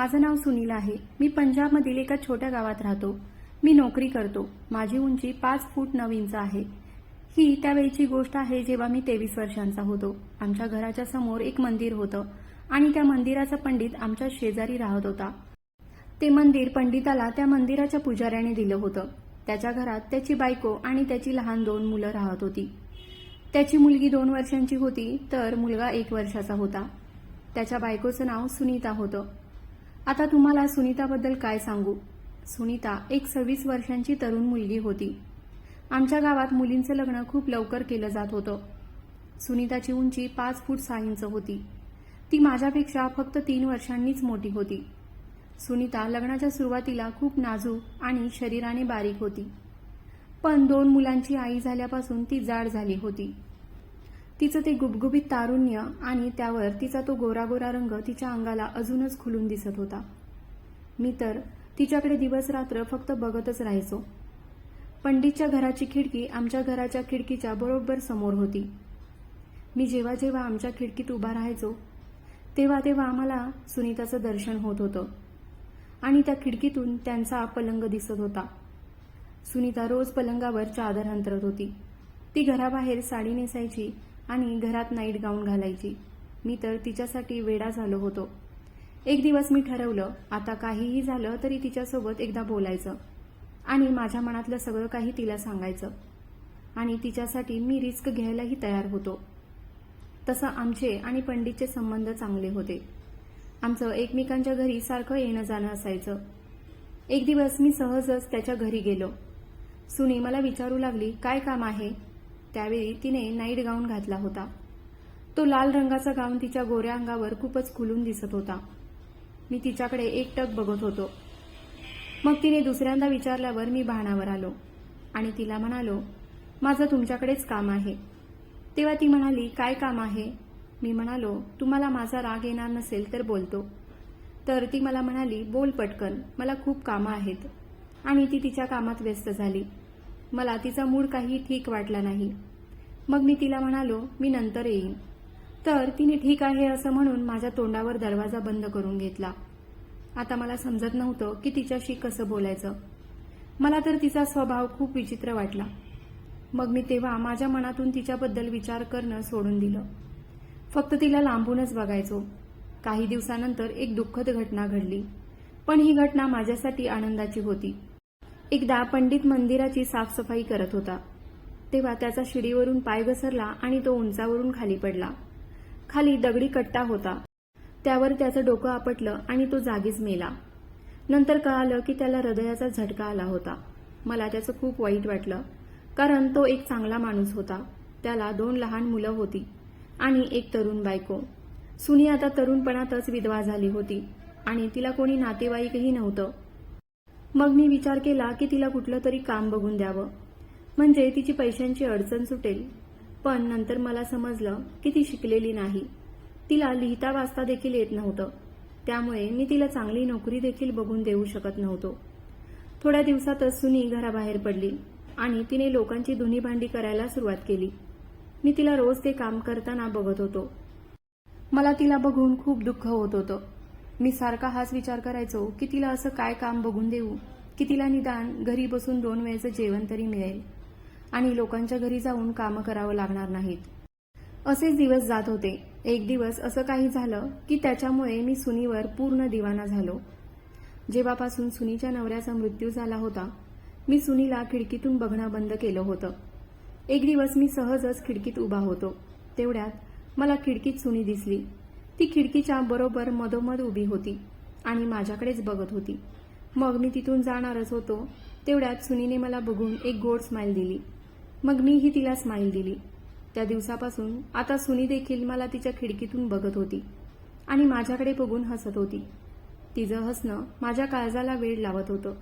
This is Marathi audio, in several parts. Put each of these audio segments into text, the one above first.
माझं नाव सुनील आहे. मी पंजाबमधील एका छोट्या गावात राहतो. मी नोकरी करतो. माझी उंची पाच फूट नऊ इंच आहे. ही त्यावेळीची गोष्ट आहे जेव्हा मी तेवीस वर्षांचा होतो. आमच्या घराच्या समोर एक मंदिर होतं आणि त्या मंदिराचा पंडित आमच्या शेजारी राहत होता. ते मंदिर पंडिताला त्या मंदिराच्या पुजाऱ्याने दिलं होतं. त्याच्या घरात त्याची बायको आणि त्याची लहान दोन मुलं राहत होती. त्याची मुलगी दोन वर्षांची होती तर मुलगा एक वर्षाचा होता. त्याच्या बायकोचं नाव सुनीता होतं. आता तुम्हाला सुनीताबद्दल काय सांगू? सुनीता एक सव्वीस वर्षांची तरुण मुलगी होती. आमच्या गावात मुलींचं लग्न खूप लवकर केलं जात होतं. सुनीताची उंची पाच फूट सहा इंच होती. ती माझ्यापेक्षा फक्त तीन वर्षांनीच मोठी होती. सुनीता लग्नाच्या सुरुवातीला खूप नाजूक आणि शरीराने बारीक होती. पण दोन मुलांची आई झाल्यापासून ती जाड झाली होती. तिचं ते गुबगुबीत तारुण्य आणि त्यावर तिचा तो गोरा गोरा रंग तिच्या अंगाला अजूनच खुलून दिसत होता. मी तर तिच्याकडे दिवस रात्र फक्त बघतच राहायचो. पंडितच्या घराची खिडकी आमच्या घराच्या खिडकीच्या बरोबर समोर होती. मी जेव्हा जेव्हा आमच्या खिडकीत उभा राहायचो तेव्हा तेव्हा आम्हाला सुनीताचं दर्शन होत होतं आणि त्या खिडकीतून त्यांचा पलंग दिसत होता. सुनीता रोज पलंगावर चादर अंतरत होती. ती घराबाहेर साडी नेसायची आणि घरात नाईट गाऊन घालायची. मी तर तिच्यासाठी वेडा झालो होतो. एक दिवस मी ठरवलं आता काहीही झालं तरी तिच्यासोबत एकदा बोलायचं. आणि माझ्या मनातलं सगळं काही तिला सांगायचं. आणि तिच्यासाठी मी रिस्क घ्यायलाही तयार होतो. तसं आमचे आणि पंडितचे संबंध चांगले होते. आमचं एकमेकांच्या घरी सारखं येणं जाणं असायचं. एक दिवस मी सहजच त्याच्या घरी गेलो. सुनी मला विचारू लागली काय काम आहे? त्यावेळी तिने नाईट गाऊन घातला होता. तो लाल रंगाचा गाऊन तिच्या गोऱ्या अंगावर खूपच खुलून दिसत होता. मी तिच्याकडे एकटक बघत होतो. मग तिने दुसऱ्यांदा विचारल्यावर मी भानावर आलो आणि तिला म्हणालो माझं तुमच्याकडेच काम आहे. तेव्हा ती म्हणाली काय काम आहे? मी म्हणालो तुम्हाला माझा राग येणार नसेल तर बोलतो. तर ती मला म्हणाली बोल पटकन मला खूप कामं आहेत. आणि ती तिच्या कामात व्यस्त झाली. मला तिचा मूड काही ठीक वाटला नाही. मग मी तिला म्हणालो मी नंतर येईन. तर तिने ठीक आहे असं म्हणून माझ्या तोंडावर दरवाजा बंद करून घेतला. आता मला समजत नव्हतं की तिच्याशी कसं बोलायचं. मला तर तिचा स्वभाव खूप विचित्र वाटला. मग मी तेव्हा माझ्या मनातून तिच्याबद्दल विचार करणं सोडून दिलं. फक्त तिला लांबूनच बघायचो. काही दिवसानंतर एक दुःखद घटना घडली. पण ही घटना माझ्यासाठी आनंदाची होती. एकदा पंडित मंदिराची साफसफाई करत होता. तेव्हा त्याचा शिडीवरून पाय घसरला आणि तो उंचावरून खाली पडला. खाली दगडी कट्टा होता. त्यावर त्याचं डोकं आपटलं आणि तो जागीच मेला. नंतर कळालं की त्याला हृदयाचा झटका आला होता. मला त्याचं खूप वाईट वाटलं कारण तो एक चांगला माणूस होता. त्याला दोन लहान मुलं होती आणि एक तरुण बायको. सुनी आता तरुणपणातच विधवा झाली होती आणि तिला कोणी नातेवाईकही नव्हतं. मग मी विचार केला की तिला कुठलं तरी काम बघून द्यावं. म्हणजे तिची पैशांची अडचण सुटेल. पण नंतर मला समजलं की ती शिकलेली नाही. तिला लिहिता वाचता देखील येत नव्हतं. त्यामुळे मी तिला चांगली नोकरी देखील बघून देऊ शकत नव्हतो. थोड्या दिवसातच सुनी घराबाहेर पडली आणि तिने लोकांची धुनी भांडी करायला सुरुवात केली. मी तिला रोज ते काम करताना बघत होतो. मला तिला बघून खूप दुःख होत होतं. मी सारखा हाच विचार करायचो की तिला असं काय काम बघून देऊ? की तिला निदान घरी बसून दोन वेळेचं जेवण तरी मिळेल? आणि लोकांच्या घरी जाऊन कामं करावं लागणार नाहीत. असेच दिवस जात होते. एक दिवस असं काही झालं की त्याच्यामुळे मी सुनीवर पूर्ण दिवाना झालो. जेव्हापासून सुनीच्या नवऱ्याचा मृत्यू झाला होता मी सुनीला खिडकीतून बघणं बंद केलं होतं. एक दिवस मी सहजच खिडकीत उभा होतो. तेवढ्यात मला खिडकीत सुनी दिसली. ती खिडकीच्या बरोबर मधोमध उभी होती आणि माझ्याकडेच बघत होती. मग मी तिथून जाणारच होतो तेवढ्यात सुनीने मला बघून एक गोड स्माईल दिली. मग मीही तिला स्माईल दिली. त्या दिवसापासून आता सुनी देखील मला तिच्या खिडकीतून बघत होती आणि माझ्याकडे बघून हसत होती. तिचं हसणं माझ्या काळजाला वेळ लावत होतं.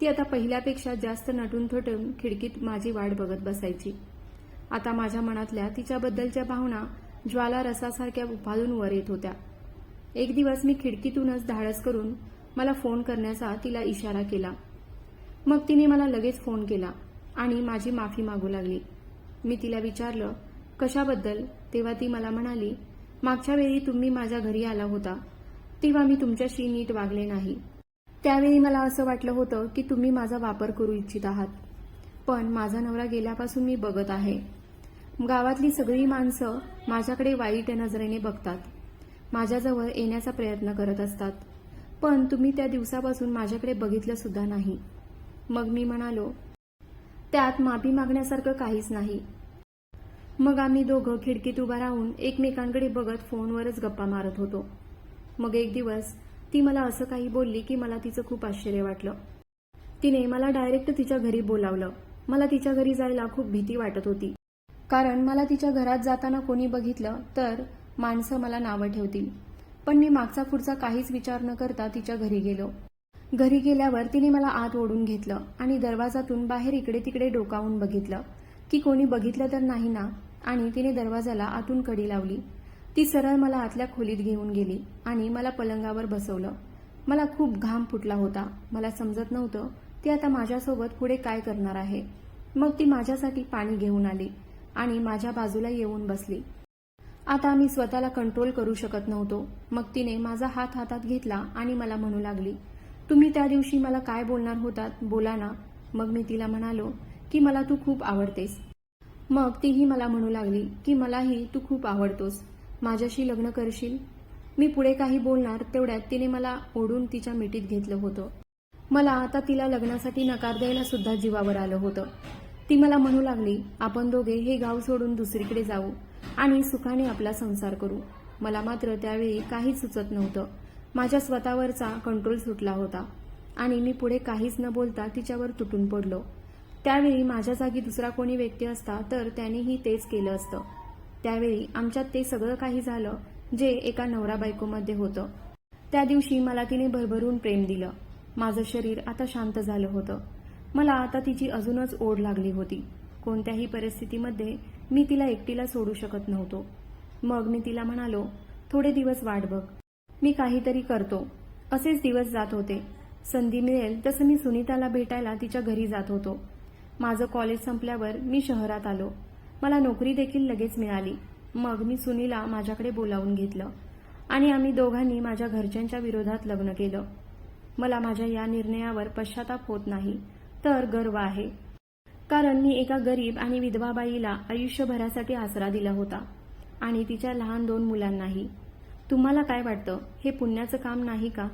ती आता पहिल्यापेक्षा जास्त नटून थटून खिडकीत माझी वाट बघत बसायची. आता माझ्या मनातल्या तिच्याबद्दलच्या भावना ज्वाला रसासारख्या उफालून वर येत होत्या. एक दिवस मी खिडकीतूनच धाडस करून मला फोन करण्याचा तिला इशारा केला. मग तिने मला लगेच फोन केला आणि माझी माफी मागू लागली. मी तिला विचारलं कशाबद्दल? तेव्हा ती मला म्हणाली मागच्या वेळी तुम्ही माझ्या घरी आला होता. तेव्हा मी तुमच्याशी नीट वागले नाही. त्यावेळी मला असं वाटलं होतं की तुम्ही माझा वापर करू इच्छित आहात. पण माझा नवरा गेल्यापासून मी बघत आहे. गावातली सगळी माणसं माझ्याकडे वाईट नजरेने बघतात. माझ्याजवळ येण्याचा प्रयत्न करत असतात. पण तुम्ही त्या दिवसापासून माझ्याकडे बघितलं सुद्धा नाही. मग मी म्हणालो त्यात माफी मागण्यासारखं काहीच नाही. मग आम्ही दोघं खिडकीत उभा राहून एकमेकांकडे बघत फोनवरच गप्पा मारत होतो. मग एक दिवस ती मला असं काही बोलली की मला तिचं खूप आश्चर्य वाटलं. तिने मला डायरेक्ट तिच्या घरी बोलावलं. मला तिच्या घरी जायला खूप भीती वाटत होती. कारण मला तिच्या घरात जाताना कोणी बघितलं तर माणसं मला नावं ठेवतील. पण मी मागचा पुढचा काहीच विचार न करता तिच्या घरी गेलो. घरी गेल्यावर तिने मला आत ओढून घेतलं आणि दरवाजातून बाहेर इकडे तिकडे डोकावून बघितलं. की कोणी बघितलं तर नाही ना? आणि तिने दरवाजाला आतून कडी लावली. ती सरळ मला आतल्या खोलीत घेऊन गेली आणि मला पलंगावर बसवलं. मला खूप घाम फुटला होता. मला समजत नव्हतं ती आता माझ्यासोबत पुढे काय करणार आहे? मग ती माझ्यासाठी पाणी घेऊन आली. आणि माझ्या बाजूला येऊन बसली. आता मी स्वतःला कंट्रोल करू शकत नव्हतो. मग तिने माझा हात हातात घेतला आणि मला म्हणू लागली तुम्ही त्या दिवशी मला काय बोलणार होतात? बोला ना. मग मी तिला म्हणालो की मला तू खूप आवडतेस. मग तीही मला म्हणू लागली की मलाही तू खूप आवडतोस. माझ्याशी लग्न करशील? मी पुढे काही बोलणार तेवढ्यात तिने मला ओढून तिच्या मिठीत घेतलं होतं. मला आता तिला लग्नासाठी नकार द्यायला सुद्धा जीवावर आलं होतं. ती मला म्हणू लागली आपण दोघे हे गाव सोडून दुसरीकडे जाऊ आणि सुखाने आपला संसार करू. मला मात्र त्यावेळी काहीच सुचत नव्हतं. माझ्या स्वतःवरचा कंट्रोल सुटला होता आणि मी पुढे काहीच न बोलता तिच्यावर तुटून पडलो. त्यावेळी माझ्या जागी दुसरा कोणी व्यक्ती असता तर त्यानेही तेच केलं असतं. त्यावेळी आमच्यात ते सगळं काही झालं जे एका नवरा बायकोमध्ये होतं. त्या दिवशी मला तिने भरभरून प्रेम दिलं. माझं शरीर आता शांत झालं होतं. मला आता तिची अजूनच ओढ लागली होती. कोणत्याही परिस्थितीमध्ये मी तिला एकटीला सोडू शकत नव्हतो. मग मी तिला म्हणालो थोडे दिवस वाट बघ. मी काहीतरी करतो. असेच दिवस जात होते. संधी मिळेल तसं मी सुनीताला भेटायला तिच्या घरी जात होतो. माझं कॉलेज संपल्यावर मी शहरात आलो. मला नोकरी देखील लगेच मिळाली. मग मी सुनीला माझ्याकडे बोलावून घेतलं आणि आम्ही दोघांनी माझ्या घरच्यांच्या विरोधात लग्न केलं. मला माझ्या या निर्णयावर पश्चाताप होत नाही. तर गर्व आहे. कारण मी एका गरीब आणि विधवा बाईला आयुष्यभरासाठी आसरा दिला होता. आणि तिच्या लहान दोन मुलांनाही. तुम्हाला काय वाटतं? हे पुण्याचं काम नाही का?